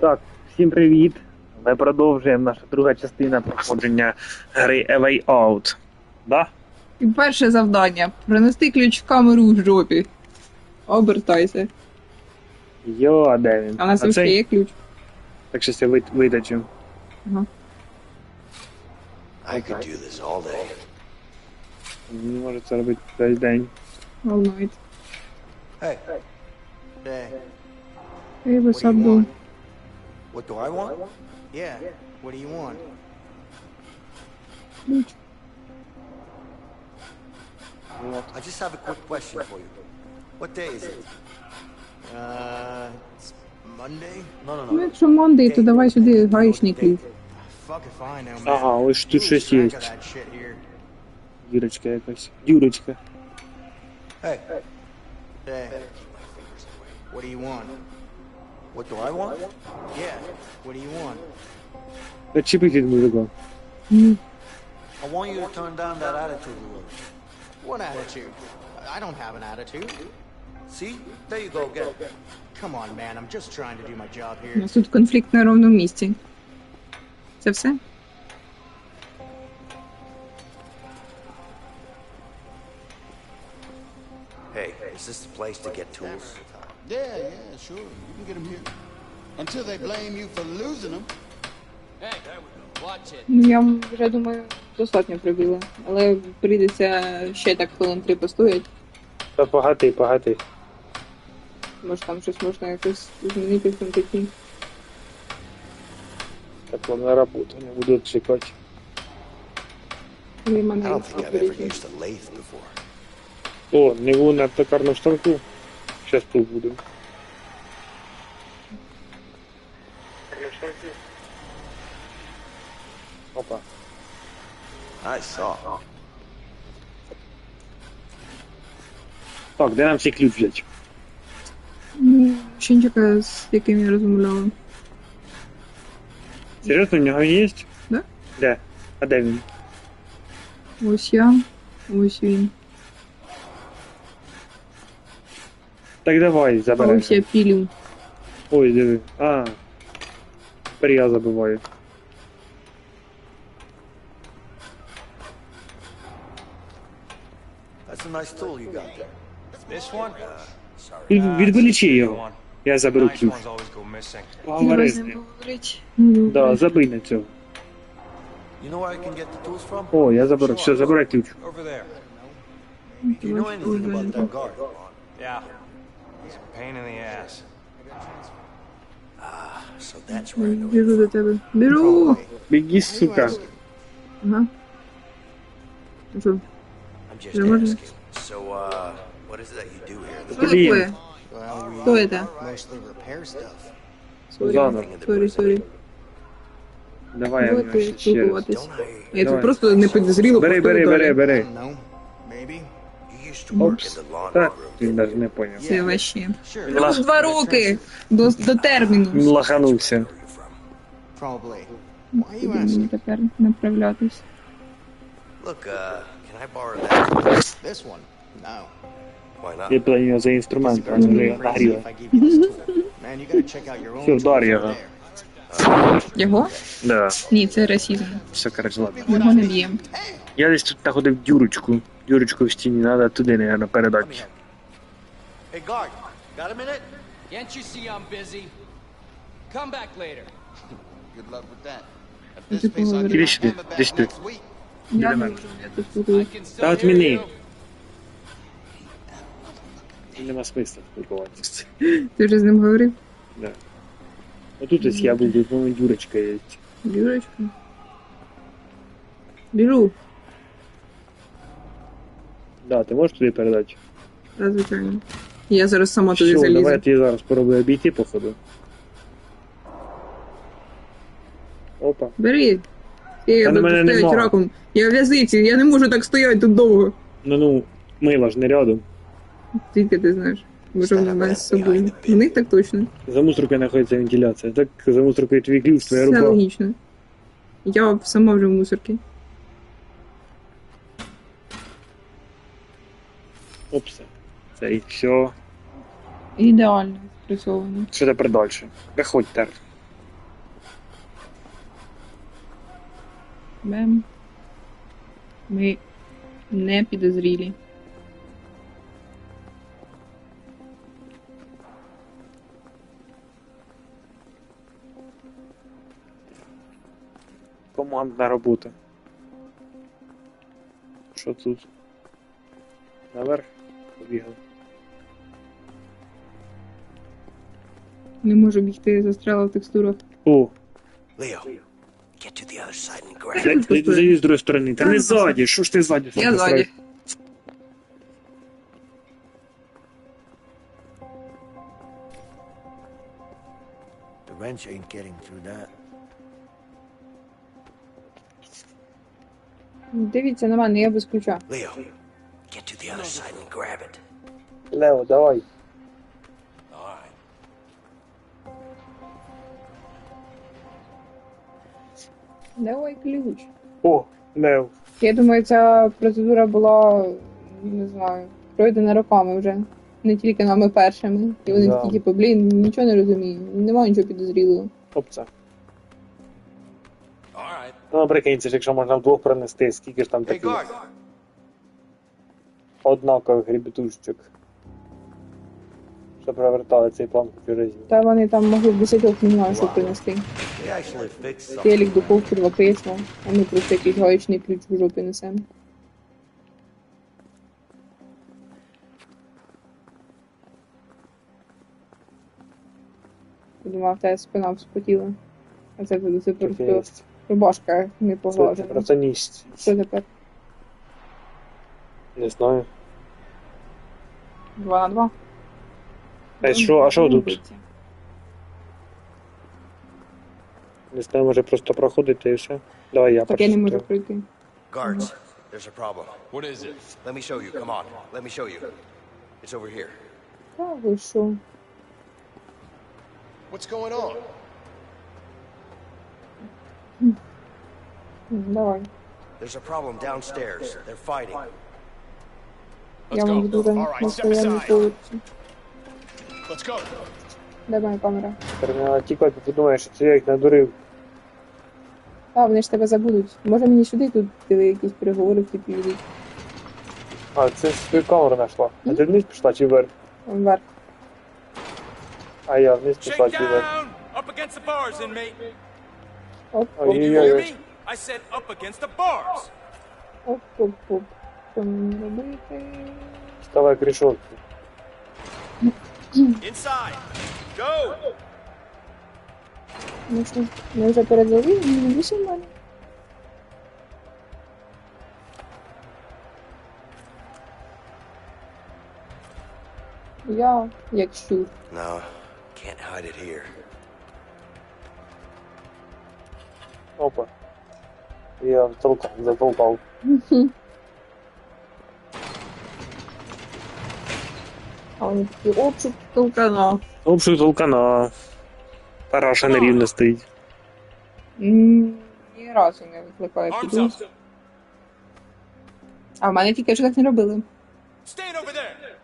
Так, всім привіт. Ми продовжуємо наша друга частина проходження гри A Way Out. Да? І перше завдання принести ключ в камеру в жопі. Обертайся. Йо, а де він? А у нас вже цей? є ключ. Так що я вит- видачу. Ага. I could do this all day. Не може це робити весь день. All night. Hey. Hey. Hey, what's What do you want? What do I want? Yeah. What do you want? Ключ. I just have a quick question for you. What day is it? Uh, it's Monday. No, no, Ну, no. якщо Мондей, то давай сюди гаїчний ключ. Fuck if I know, man. Ага, ось тут You щось lose є. track of that shit here. Дірочка якась. Дюрочка. Hey. Hey. What do you want? What do I want? Yeah. What do you want? Відчепіть від музика. I want you to turn down that attitude a little. What attitude? I don't have an attitude. See? There you go again. Come on, man. I'm just trying to do my job У here. нас тут конфлікт на ровному місці. Це все? Hey, is this the place to get tools? Yeah, yeah, sure. You can get them here. Until they blame you for losing them. Ну, я вже думаю, достатньо прибила. Але прийдеться ще так хвилин три постоять. Та погати, погати. Може там щось можна якось змінити в контакті. Так вам на роботу не буду чекати. І I don't think I've ever used a lathe before. О, не на токарному станку. Щас тут буду. Опа. I saw. Так, де нам цей ключ взяти? Ну, Щенчика, з яким я розмовляла. Серйозно, у нього є? Да. Де? А де він? Ось я, ось він. Так давай, А заберемо. ось я пілю. Ой, диви. А. Тепер я забиваю. That's a nice tool you got there. This one? Sorry. Від, Uh, відволічи it's a його. good one. Я заберу Nice ключ. ones always go missing. Поговори Треба з з ним ним. поговорити. Ну, Да, забий на цього. You know where I can get the tools from? О, я заберу. Все, забирай ключ. Over there. Do you know anything about that guard? Yeah. He's a pain in the ass. So that's where I know Біжу до тебе. Біжу! Біги, сука. Ага. Ну Що? Asking. So, uh, what is it that you do here? Що таке? Хто це? Сорі, сорі, сорі. Давай я ще раз. спілкуватись. Don't I? Я тут просто не підозріло. Бери, бери, бери, бери. Maybe. You used to work in the laundry Та, room. він навіть не поняв. Це вообще. Плюс два роки до, до терміну. Probably. Будемо asking? тепер направлятись. Look, uh, can I borrow that? This one? No. Why not? Я планував за інструмент, а не. Man, you gotta check out your own over ага. there. Його? Да, Ні, це расізм. все, коротше, ладно. Його не б'ємо. Я десь тут знаходив дюрочку. Дюрочку в стіні, треба туди, наверное, передати. Hey, guard, got a minute? Can't you see I'm busy? Come back later. Good luck with that. At this pace, Іди сюди, hammer back next week. Мене. Та от мені. Нема смисла спілкуватися. Ти вже з ним говорив? Да. Отут ось я був, тут ну, дюрочка є. Бірочку. Біжу. Да, ти можеш туди передати? Та, звичайно. Я зараз сама туди Все, давай я залізу. тобі зараз спробую обійти, походу. Опа. Бери. Я Та на мене стоять нема. раком. Я в в'язниці, я не можу так стояти тут довго. Ну ну, мила ж не рядом. Тільки ти знаєш. Може в мене з собою. В них так точно. За мусоркою знаходиться вентиляція. Так за мусоркою твій ключ, твоя Все рука. логічно. Я сама вже в мусорці. Опси. Це і все. Ідеально спрацьовано. Що тепер далі? Виходь, тер. Бем. Ми не підозрілі. Командна робота. Що тут? Наверх? Побігав. Не можу бігти, застряла в текстурах. О, Leo, get to the other side and grab it. блядь, ти зайди з другої сторони. Та не ззаді, що ж ти ззаді? Я ззаді. The wrench ain't getting through that. Дивіться на мене, я без ключа. Leo, get to the other side and grab it. Лео, давай. Давай ключ. О, Лео. Я думаю, ця процедура була, не знаю, пройдена роками вже. Не тільки нами першими. І вони Да. такі, типу, блін, нічого не розумію. Немає нічого підозрілого. Опця. All right. Ну, прикинь, це ж якщо можна вдвох пронести, скільки ж там Hey, таких guard. Однакових грібітушечок. Що провертали цей план кучу разів. Та вони там могли б десятьох не принести. Телік, духовку, два крісла, а ми просто якийсь гаечний ключ в жопі несемо. Думав, та спина вспотіла. А це буде це просто рубашка не Це поглажена. просто ність. Що тепер? Не знаю. Два на два? А що, а що тут? Биться. Не знаю, може просто проходити і все. Давай я Так я не перший. можу пройти. Guards, there's a problem. What is it? Let me show you. Come on. Let me show you. It's over here. Та ви що? What's going on? М, Давай. There's a problem downstairs. They're fighting. Я вам поверсі. Let's go. Де моя камера? Термінал тікати, ти думаєш, що це я їх надурив. А, вони ж тебе забудуть. Може мені сюди тут диви, якісь переговори типу йдуть. А, це свою камеру знайшла. А ти вниз пішла чи вверх? Вверх. А я вниз пішла чи вверх. Оп, оп, You ой, hear ой. me? I said up against the bars. оп, оп, оп. Що мені робити? Вставай к решетке. Inside. Go! Ну що, ми вже передали, не більше в мене. Я як щур. No, can't hide it here. Опа. Я втолкал, затолкал. вони такі обшук толкана. Обшук толкана. Параша нерівно стоїть. М, Ні разу не викликає Arms up. А в мене тільки що так не робили. Stand over there.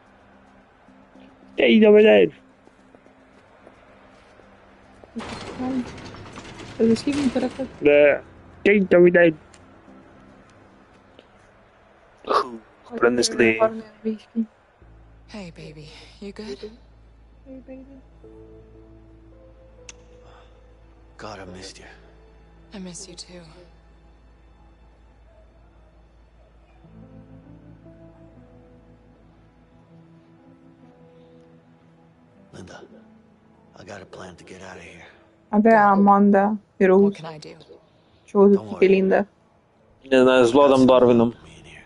Ей, давай, Це дослівний переклад. Да. Ей, давай. Пронесли. Гарний англійський. Hey, baby, you good? God, I missed you. I miss you too. Linda, I got a plan to get out of here. А де Аманда і What Роуз? can I do? Чого тут тільки Лінда? Не знаю, з Владом Дарвіном. Me in here.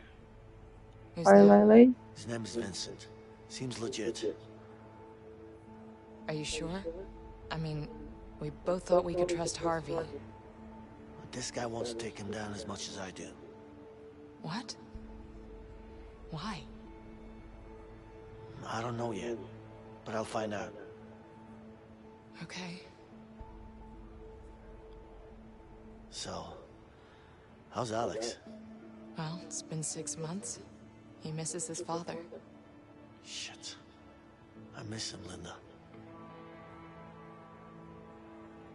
Who's Ай, that? лай, лай. His name is Vincent. Seems legit. Are you sure? I mean, we both thought we could trust Harvey. But this guy wants to take him down as much as I do. What? Why? I don't know yet, but I'll find out. Okay. So, how's Alex? Well, it's been six months. He misses his father. Shit. I miss him, Linda.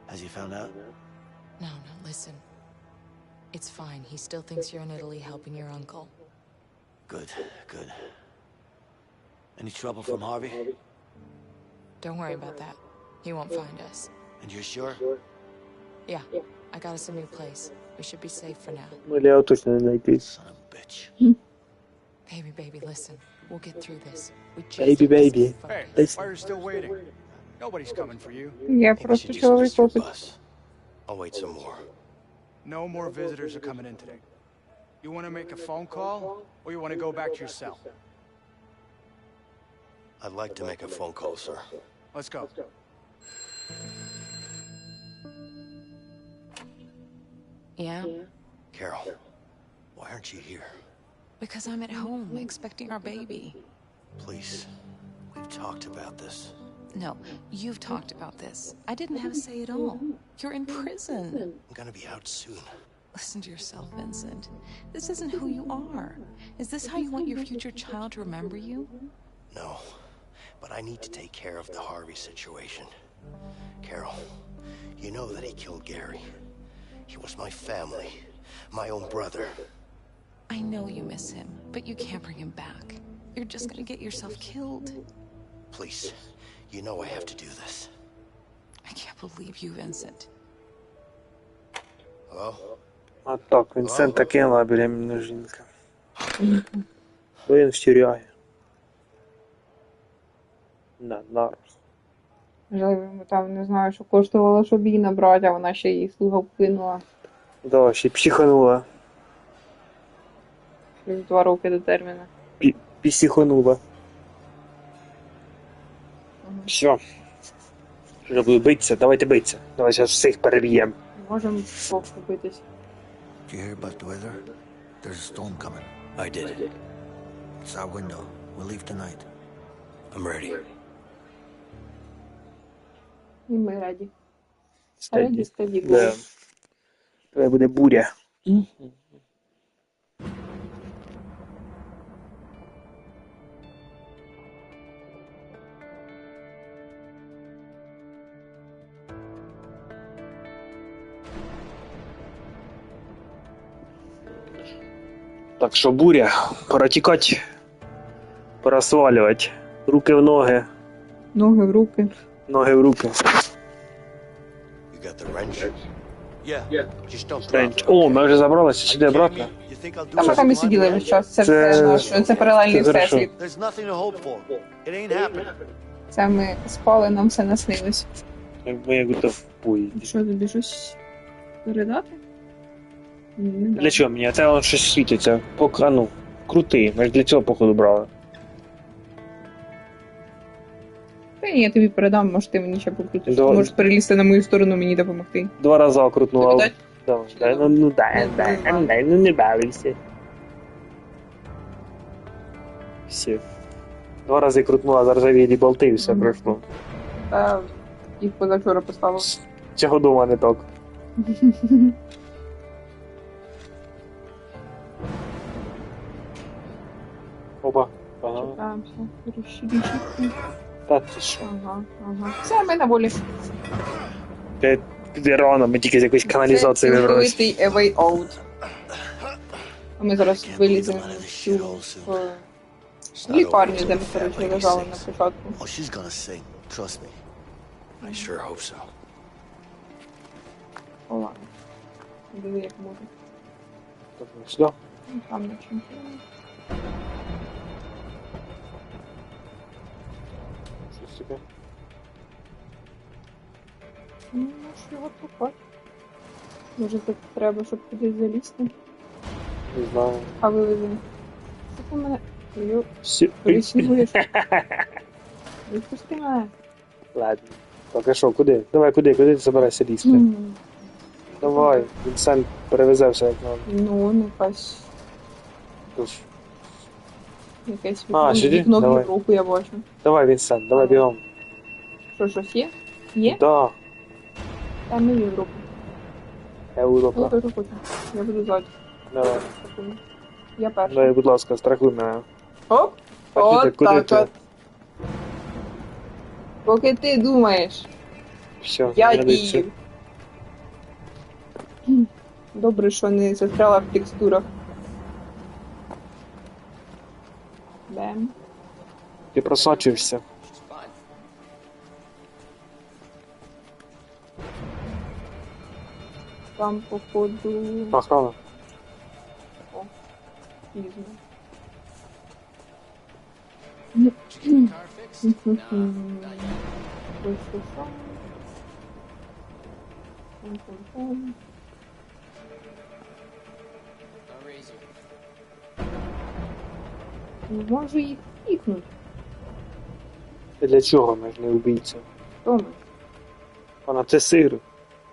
Has he found out? No, no, listen. It's fine. He still thinks you're in Italy helping your uncle. Good, good. Any trouble from Harvey? Don't worry about that. He won't find us. And you're sure? Yeah. I got us a new place. We should be safe for now. Son of a bitch. baby, baby, listen. We'll get through this. We just Baby, have to baby. stay Hey, focused. why are you still waiting? Nobody's coming for you. Я Maybe we просто should use чоловік Mr. хлопець. Bus. I'll wait some more. No more visitors are coming in today. You want to make a phone call, or you want to go back to your cell? I'd like to make a phone call, sir. Let's go. Yeah? Carol, why aren't you here? Because I'm at home expecting our baby. Please, we've talked about this. No, you've talked about this. I didn't have a say at all. You're in prison. I'm gonna be out soon. Listen to yourself, Vincent. This isn't who you are. Is this how you want your future child to remember you? No, but I need to take care of the Harvey situation. Carol, you know that he killed Gary. He was my family, my own brother. I know you miss him, but you can't bring him back. You're just gonna get yourself killed. Please, you know I have to do this. I can't believe you, Vincent. Hello? А так, Вінсента кинула беременна жінка. То він в. На, на. Можливо, йому там не знаю, що коштувало, щоб її набрати, а вона ще її слуга вкинула. Да, ще психанула. Плюс два роки до терміну. Пі- Пісіханула. Все. Буду битися, давайте битися. Давай зараз всіх переб'ємо. Можемо побитись. Did you hear about the weather? There's a storm coming. I did. It's our window. We'll leave tonight. I'm ready. І ми раді. Раді стаді Да. Буде буря. Так що буря, пора тікати, пора свалювати. Руки в ноги, Ноги в руки. ноги в руки. You got the wrench? Yeah. Just Ренч. О, ми вже забралися сюди think Та ми там і сиділи весь час. Це Це- все наше. Це паралельний це хорошо. всесвіт. There's nothing to hope for. It ain't happening. Це ми спали, нам все наснилось. Якби я готов в поїзді. Що тобі щось передати? Не Для чого мені? А це воно щось світиться. Поки, ну, крутий. Ми ж для цього походу брали. Та ні, я тобі передам, може ти мені ще покрутиш. Да. Можеш перелізти на мою сторону, мені допомогти. Два рази крутнула. Тобі дать? Давай, дай, ну, ну дай, Ну, дай, дай, ну не бавися. Все. Два рази крутнула, заржавілі болти і все пройшло. Та їх позавчора поставив. Цього дома не так. каналізації Це вибрались. цілковитий a way out. А ми зараз Can't виліземо believe I'm out of this в цю shithole soon. в It's not лікарню, over де till ми, the коротше, family лежали на sings. початку. Oh, she's gonna sing. Trust me. I sure hope so. О, ладно. Диви, як може. Сюди. Ну, Там на чому. Щось. Ну, що його тупати. Може, так треба, щоб кудись залізти. Не знаю. А вивеземо. Що ти мене? Йо, Сі- присігуєш. Відпусти мене. Ладно. Так, а що, куди? Давай, куди, куди ти збираєшся лізти? М, Давай, Вінсент перевезе все як. Ну, якась, Тож, якесь А, вікно, сюди? вікно Давай. Європу я бачу. Давай, Вінсент, давай бігом. Що, щось є? Є? Да, Там не. Європа. Я теж хочу. Я буду ззаді. Давай. Секунду. Я перша. Дай, будь ласка, страхуй мене. Оп! А От куди- так ти? от. Поки ти думаєш, Все, я дію. Добре, що не застряла в текстурах. Бем. Ти просочився. Там, походу, Охрана. you get Можу їх кікнути. Ти для чого ми ж не вбійця? Тома, Вона це сир.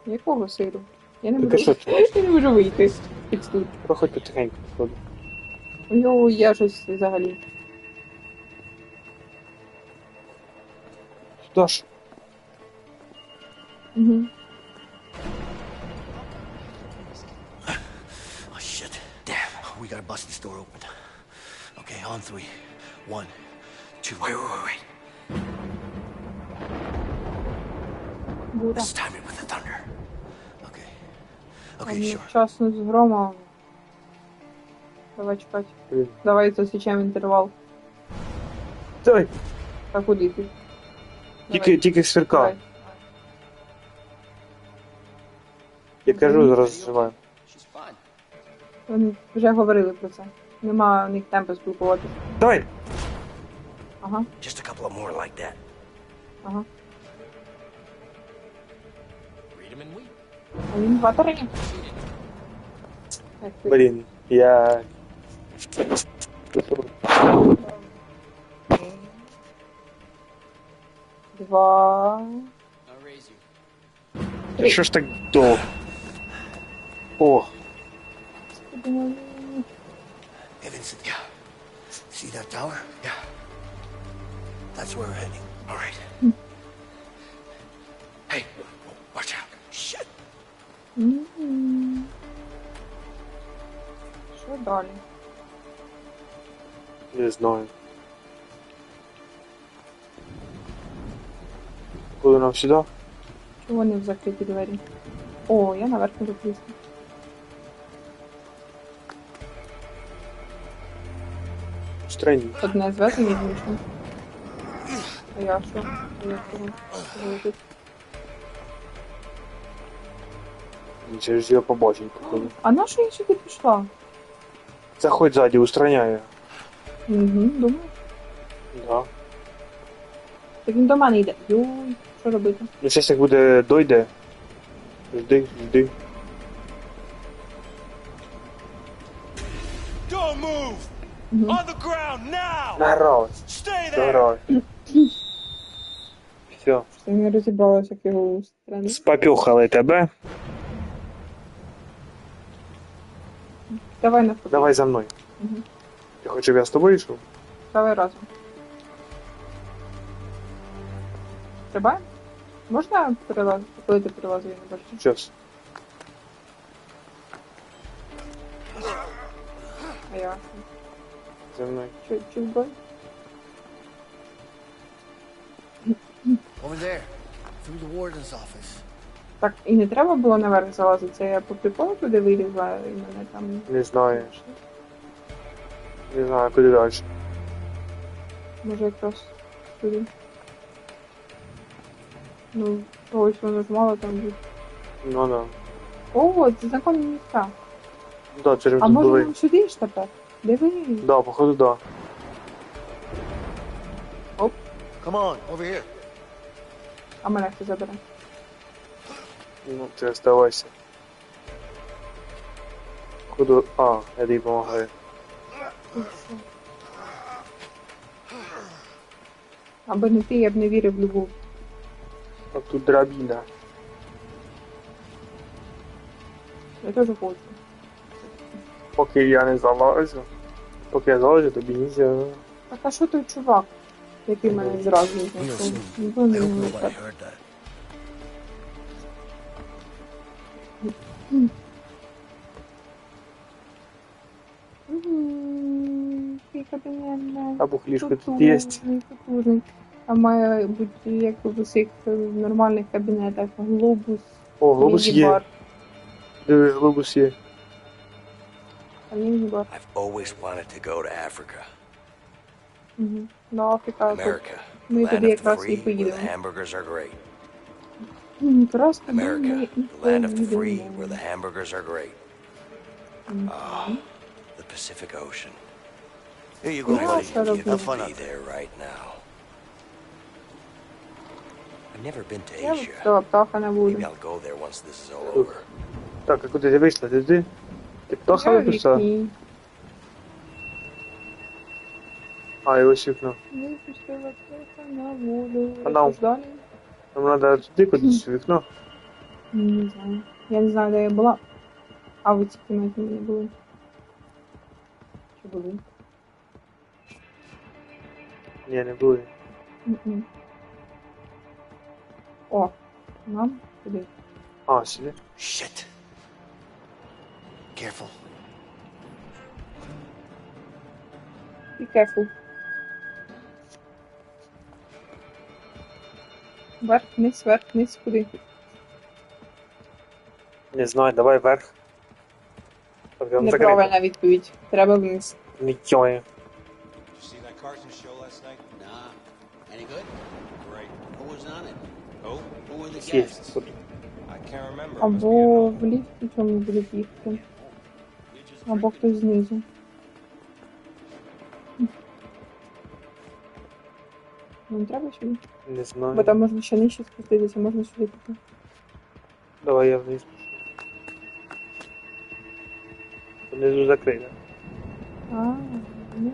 якого сиру? Я не Так а можу. що це? Я не можу вийти з під текстур. Проходь потихеньку сходу. У нього є щось взагалі. Сюди ж. Угу. Oh, shit. Damn. We gotta bust this door open. Okay, on three. One, two. Wait, wait, wait, wait. Let's time it with the thunder. Okay. Okay, sure. Громом. Давай чекати. Блін. Давай засічемо інтервал. Давай. А куди ти? Тільки, тільки сверка. Давай. Я кажу, зараз зживаю. Вони вже говорили про це. Нема у них темпу спілкуватися. Давай! Ага, Just a couple of more like that. ага. Read 'em and weep. А він батарея. Cheated. Як ти? Блін, я. Два. I'll raise you. Та Що ж так довго? О, Hey, Vincent. Yeah. See that tower? Yeah. That's where we're heading. All right. Hey, watch out. Shit. М. Що далі? не знаю. Куди нам сюди? Чого вони в закриті двері? О, я наверх не залізла. Странні. Одне зв'язані з іншим. А я що? А я? Через його побачень, походу. А на що я сюди пішла? Заходь ззаді, устраняє. Угу, думаю. Да. Так він до мене йде. Йой, що робити? Ну, зараз як буде дойде. Жди, жди. There! Догралась. Все. Я не розібралася, як його устранити. Спапюхали тебе. Давай на фото. Давай за мною. Мгм. Ти хочеш, щоб я з тобою йшов? Давай разом. Треба? Можна перелазити? Коли ти перелазив, я не бачу. А я. За the warden's office. Так, і не треба було наверх залазити. Це я по приколу туди вилізла і мене там. Не знаю. Не знаю, куди далі. Може якраз туди. Ну, ось воно ж мало там бути. Ну да. О, це знакомі місця. Ну да, це А може нам сюди ж тепер? Диви. Да, походу, да. Come on, over here. А мене хто забере. Ну, ти оставайся. Походу. А, я тобі допомагаю. Аби не ти, я б не вірив в любов. А тут драбіна. Я теж хочу. Поки я не залазю. Поки я залазю, тобі нельзя. Так а що той чувак, який мене зразу Real знайшов? soon. Ну, I не hope знаю, nobody так. heard that. Мгм, Який кабінет, да. А тут є. А має бути як в усіх нормальних кабінетах. Глобус, О, глобус є. Диви, глобус є. А він бар. I've always wanted to go to Africa. Угу. До Африка. тут. America. Ми Land туди of the якраз і free, where the поїдемо. hamburgers are great. М, Якраз туди ми America. і The land of the free, поїдемо. where the hamburgers are great. Ah, the Pacific Ocean. Here you go, Yeah, buddy. shut up, You man. Have could fun be out there. there right now. I've never been to Я Asia. взяла птаха не Maybe буду. I'll go there once this is all over. Так, а куди ти вийшла? Ти Ти? Виписала? вікні. А, птаха на волю. А нам? Далі? Нам треба туди кудись у вікно. Не знаю. Я не знаю, де я була. А ви ці кімнаті не були. Чи були? Ні, не були. М-м. О, нам туди. А, сюди. Shit. Careful. Be careful. Вверх, вниз, вверх, вниз, куди? Не знаю, давай вверх. Так, там Неправильна відповідь. Треба вниз. Не тьоє. Did you see that Carson show last night? Nah. Any good? Great. Who was on it? Oh, Who were the Є. guests? Тут. I can't remember. It must be Або an в ліфті цьому будуть їхати. Або хтось знизу. Нам треба сюди? Не знаю. Бо там можна ще нижче спуститися, можна сюди піти. Давай я вниз. Внизу закрито. А, ну,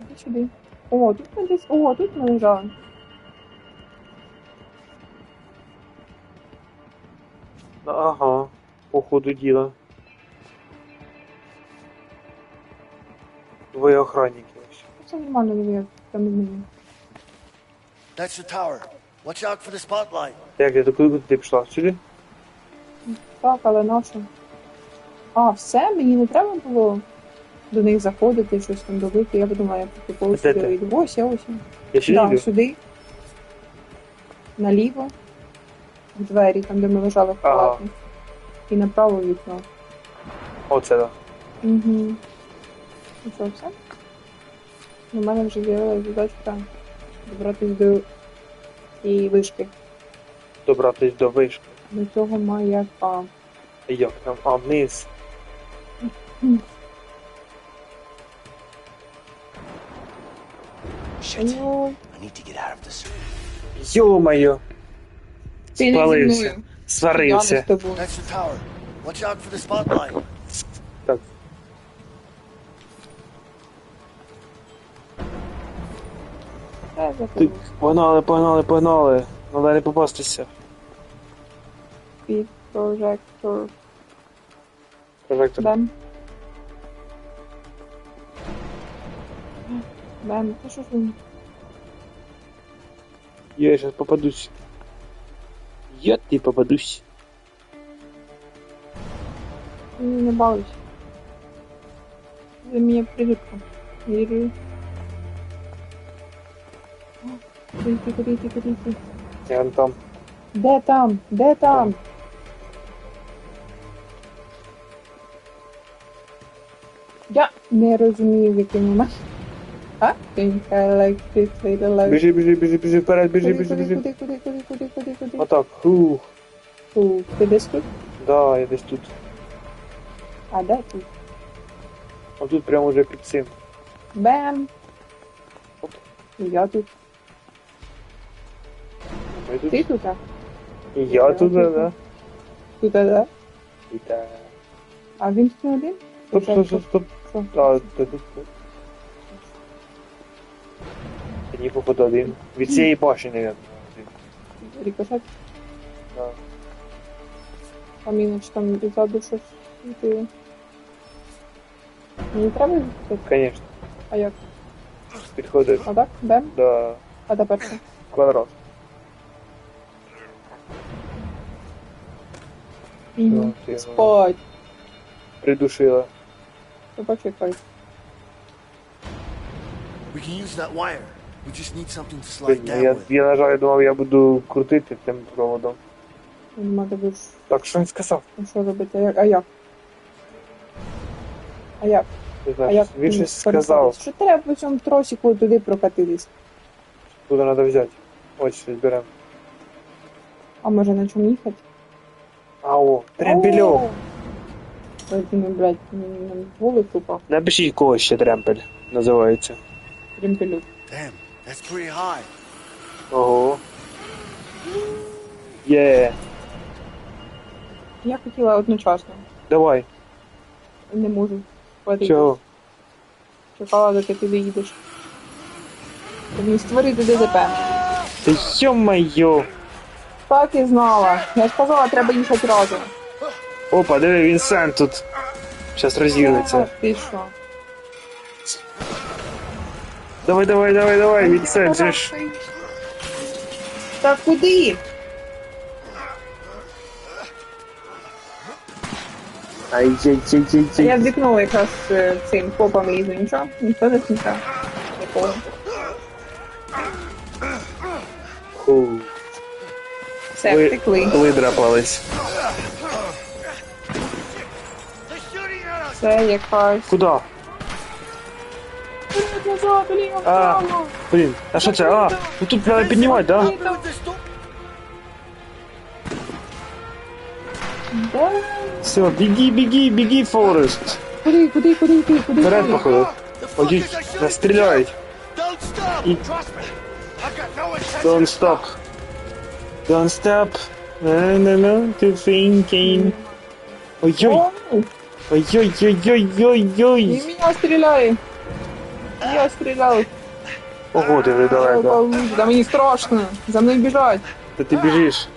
іди сюди. О, тут ми десь. О, тут ми лежали. Ага, по ходу діла. Двоє охранники ось. Це нормально, як там з ними. That's the tower. Watch out for the spotlight. Як я до куди ти пішла? Сюди? Так, але нащо? А, все, мені не треба було до них заходити, щось там добити. Я подумала, я типу Де сюди ти? вийду. Ось я ось. я. Я сюди йду? сюди. Наліво. В двері, там, де ми лежали в Ага. палаті. І направо вікно. Оце да. Угу. Ну все? У мене вже з'явилася задачка добратися до цієї вишки. Добратись до вишки. До цього маяка. Як там? А, вниз. This. Йо-моє! Спалився. Сварився. Це Ти, погнали, погнали, погнали. Надо не попастися. під прожектор. Прожектор. Бем. Бем, та що ж він? Я сейчас попадусь. Я ты попадусь. Не балуйся. Це мені прилипка. Вірю. Куди йти, куди йти, куди йти? Я вон там. Де там? Де там? Я не розумію, який момент. А? Think I like this little life. Біжи, біжи, біжи, біжи вперед, біжи, біжи, куди, біжи. куди, куди, куди, куди, куди, куди? Отак. Хух. Фу, Ти десь тут? Да, я десь тут. А де тут? А тут прямо уже під цим. Бем! І Я тут. Ми тут. Ти тут, а? І я тут, да. Тут, а, да? І так. А він тут не один? Стоп, стоп, стоп, стоп. Що? А, ти тут. Ні, походу один. Від цієї башні, наверное. Рикошет? Да. А міна чи там ззаду щось світило? Мені треба відкрити? Конечно. А як? Підходить А так? Бем? до А тепер що? квадрат. Його- Спать. Придушила. Ну почекай. We can use that wire. We just need something to slide Блін, down Я, with. я, на жаль, думав, я буду крутити тим проводом. Нема тебе ж Так, що він сказав? ну, що робити, а як? А як? А як? Не А знаю, як він ну, щось сказав, переходити? Що треба по цьому тросику туди прокатитись? куди треба взяти. Ось щось беремо. А може на чому їхати? Ау, тремпельов. Ну, блядь, на вулик упав. Напишіть когось ще тремпель називається. Тремпелюк. Damn, that's pretty high. Ого. Є. Я хотіла одночасно. Давай. Не можу. Хватить. Чого? Чекала, доки ти доїдеш. Не створити ДЗП. Та йо-майо. Так і знала. Я ж казала, треба їхати разом. Опа, диви, Вінсент тут. Зараз розірветься. А, Ти що? Давай, давай, давай, давай, Вінсент же ж. Так куди? Я Ай-яй-яй-яй-яй. в вікно якраз е, цим попом лізу. Нічого? Ніхто не сміття. Ніколи. Фу. Все, Ви- втекли. Видрапались. Це якась. Куда? Назад, блін, А, блін, а що це? А, ну тут треба піднімати, да? Да? Все, біги, біги, біги, Форест. Куди, куди, куди, куди, куди? Вперед, куди? походу. Ой, настріляють. Don't stop! І Trust me, I've got no intention don't of stop. Don't stop. No, no, no, to thinking. Ой-ой, О, ой-ой-ой-ой-ой-ой. І мене стріляє. Я стріляв. Ого, ти вже далеко. Да мені страшно. За мною біжать. Та ти біжиш.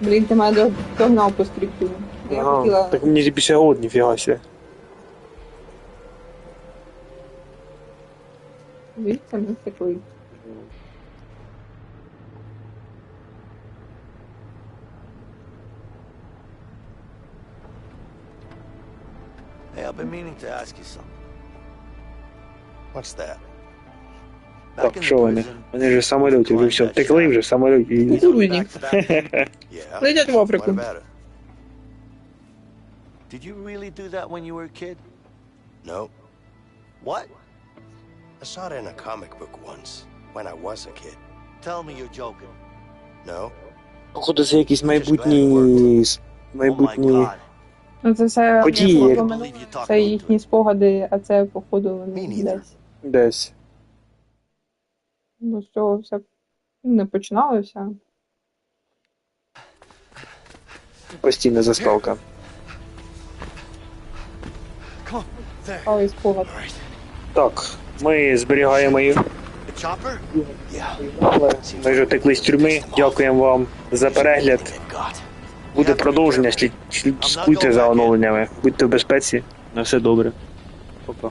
Блін, ти мене до- догнав по скрипту. Я Ага, хотіла. так мені ж більше год, ніфіга себе. Звідси ми втекли. Hey, I've been meaning to ask you something. What's that? Back Так, in що the вони? prison, Вони вже в самольоті, ви все, втекли вже в самольоті. you їдуть. know, Кукурузник. back to that- Yeah. Летять в What Африку. about it? Did you really do that when you were a kid? No. What? I saw it in a comic book once, when I was a kid. Tell me you're joking. No? Походу, це якісь майбутні... Oh my майбутні... Ну це все Події, як- Believe це їхні спогади, а це походу вони десь. Десь. Ну з цього все не починалося. Постійна заставка. Але спогад. Так, ми зберігаємо їх. Ми вже втекли з тюрми. Дякуємо вам за перегляд. Буде продовження. Слід- слідкуйте за оновленнями. Будьте в безпеці. На все добре. Пока.